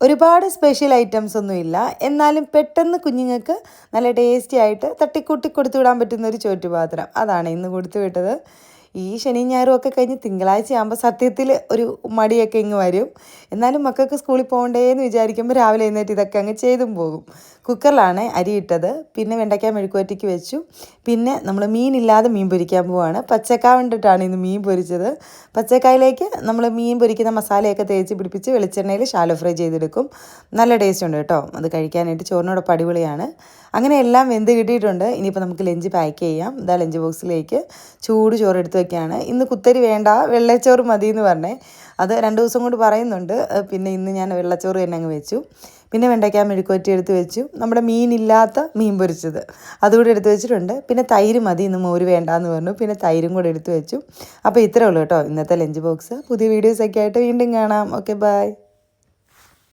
ഒരുപാട് special items ഒന്നുമില്ല. എന്നാലും പെട്ടെന്ന് കുഞ്ഞുങ്ങൾക്ക് നല്ല ടേസ്റ്റി ആയിട്ട് തട്ടിക്കൂട്ടി കൊടുത്തു വിടാൻ പറ്റുന്ന ഒരു ചോറ്റുപാത്രം. അതാണ് ഇന്ന് കൊടുത്തു വിട്ടത്. ഈ ശനി ഞായറും ഒക്കെ കഴിഞ്ഞ് തിങ്കളാഴ്ച ആകുമ്പോൾ സത്യത്തിൽ ഒരു മടിയൊക്കെ ഇങ്ങ് വരും. എന്നാലും മക്കൾക്ക് സ്കൂളിൽ പോകണ്ടേ എന്ന് വിചാരിക്കുമ്പോൾ രാവിലെ എഴുന്നേറ്റ് ഇതൊക്കെ അങ്ങ് ചെയ്തും പോകും. കുക്കറിലാണ് അരി ഇട്ടത്. പിന്നെ വെണ്ടയ്ക്ക മെഴുക്കുവറ്റിക്ക് വെച്ചു. പിന്നെ നമ്മൾ മീനില്ലാതെ മീൻ പൊരിക്കാൻ പോവാണ്. പച്ചക്കായ കൊണ്ടിട്ടാണ് ഇന്ന് മീൻ പൊരിച്ചത്. പച്ചക്കായിലേക്ക് നമ്മൾ മീൻ പൊരിക്കുന്ന മസാലയൊക്കെ തേച്ച് പിടിപ്പിച്ച് വെളിച്ചെണ്ണയിൽ ഷാലോ ഫ്രൈ ചെയ്തെടുക്കും. നല്ല ടേസ്റ്റ് ഉണ്ട് കേട്ടോ. അത് കഴിക്കാനായിട്ട് ചോറിനോടൊപ്പം അടിപൊളിയാണ്. അങ്ങനെ എല്ലാം വെന്ത് കിട്ടിയിട്ടുണ്ട്. ഇനിയിപ്പോൾ നമുക്ക് ലഞ്ച് പാക്ക് ചെയ്യാം. ഇതാ ലഞ്ച് ബോക്സിലേക്ക് ചൂട് ചോറ് എടുത്ത് വെക്കുകയാണ് ഇന്ന് കുത്തരി വേണ്ട. വെള്ളച്ചോറ് മതി എന്ന് പറഞ്ഞേ. അത് രണ്ട് ദിവസം കൊണ്ട് പറയുന്നുണ്ട്. പിന്നെ ഇന്ന് ഞാൻ വെള്ളച്ചോറ് തന്നെ അങ്ങ് വെച്ചു. പിന്നെ വെണ്ടയ്ക്ക മെഴുക്കുവറ്റി എടുത്ത് വെച്ചു. നമ്മുടെ മീനില്ലാത്ത മീൻ പൊരിച്ചത്. അതുകൂടെ എടുത്ത് വെച്ചിട്ടുണ്ട്. പിന്നെ തൈര് മതി ഇന്ന് മോര് വേണ്ടാന്ന് പറഞ്ഞു. പിന്നെ തൈരും കൂടെ എടുത്ത് വെച്ചു. അപ്പോൾ ഇത്രയേ ഉള്ളൂ കേട്ടോ ഇന്നത്തെ ലഞ്ച് ബോക്സ്. പുതിയ വീഡിയോസൊക്കെ ആയിട്ട് വീണ്ടും കാണാം. Okay bye.